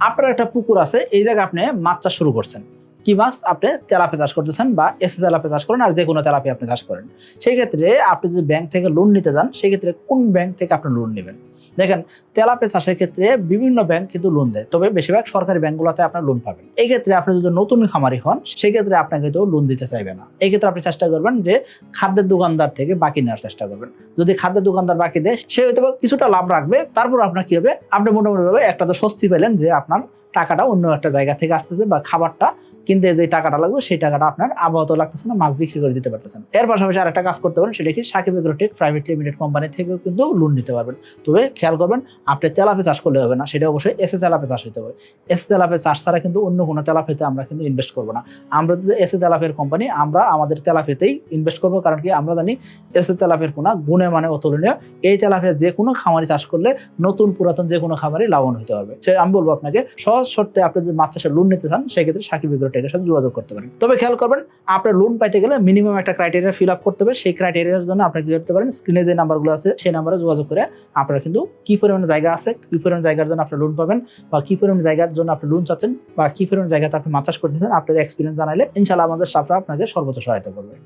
আপনার একটা পুকুর আছে এই জায়গায় আপনি মাছ চাষ শুরু করছেন। কি মাছ আপনি তেলাপে চাষ করতেছেন বা এসে তেলাপে চাষ করেন আর যে কোনো তেলাপি আপনি চাষ করেন। সেই ক্ষেত্রে আপনি যদি ব্যাংক থেকে লোন নিতে যান, সেক্ষেত্রে কোন ব্যাংক থেকে আপনি লোন নেবেন? দেখেন তেলাপে চাষের ক্ষেত্রে বিভিন্ন ব্যাংক কিন্তু লোন দেয়, তবে বেশিরভাগ সরকারি ব্যাংকগুলোতে আপনার লোন পাবেন। এই ক্ষেত্রে আপনি যদি নতুন খামারি হন, সেক্ষেত্রে আপনাকে কিন্তু লোন দিতে চাইবে না। এই ক্ষেত্রে আপনি চেষ্টা করবেন যে খাদ্যের দোকানদার থেকে বাকি নেওয়ার চেষ্টা করবেন। যদি খাদ্যের দোকানদার বাকি দেয়, সে হয়তো কিছুটা লাভ রাখবে, তারপর আপনার কি হবে? আপনি মোটামুটিভাবে একটা তো স্বস্তি পেলেন যে আপনার টাকাটা অন্য একটা জায়গা থেকে আসতেছে বা খাবারটা কিনতে যে টাকাটা লাগবে, সেই টাকাটা আপনার আবহাওয়া লাগতেছে না, মাছ বিক্রি করে দিতে পারতেছেন। এর পাশাপাশি আরেকটা কাজ করতে পারেন, সেটা কি Sakib Agrotech private limited company থেকেও কিন্তু লোন নিতে পারবেন। তবে খেয়াল করবেন, আপনি তেলাপে চাষ করলে হবে না, সেটা অবশ্যই এসে তেলাপে চাষ হতে হবে। এসে তেলাপে চাষ ছাড়া কিন্তু অন্য কোনো তেলাপেতে আমরা কিন্তু ইনভেস্ট করব না। আমরা যে এসে তেলাপের কোম্পানি আমরা আমাদের তেলাপেতেই ইনভেস্ট করব, কারণ কি আমরা জানি এসে তেলাপের পোনা গুণে মানে অতুলনীয়। এই তেলাপে যে কোনো খামারি চাষ করলে নতুন পুরাতন যে কোনো খামারি লাভবান হতে পারবে। সে আমি বলব আপনাকে, সহজ শর্তে আপনি যদি মাছ চাষের লোন নিতে চান, সেক্ষেত্রে সাকিব এগ্রোটেকের সাথে যোগাযোগ করতে পারেন। তবে খেয়াল করবেন, আপনার লোন পাইতে গেলে মিনিমাম একটা ক্রাইটেরিয়া ফিল আপ করতে হবে। সেই ক্রাইটেরিয়ার জন্য আপনি কি করতে পারেন স্ক্রিনে যে নাম্বারগুলো আছে, সেই নাম্বারে যোগাযোগ করে আপনারা কিন্তু কি পরিমাণ জায়গা আছে, কি পরিমাণ জায়গার জন্য আপনার লোন পাবেন বা কি পরিমাণ জায়গার জন্য আপনি লোন চাচ্ছেন বা কি পরিমাণ জায়গাতে আপনি চাষ করতেছেন, আপনার এক্সপিরিয়েন্স জানাইলে ইনশাল্লাহ আমাদের স্টাফরা আপনাকে সর্বোচ্চ সহায়তা করবে।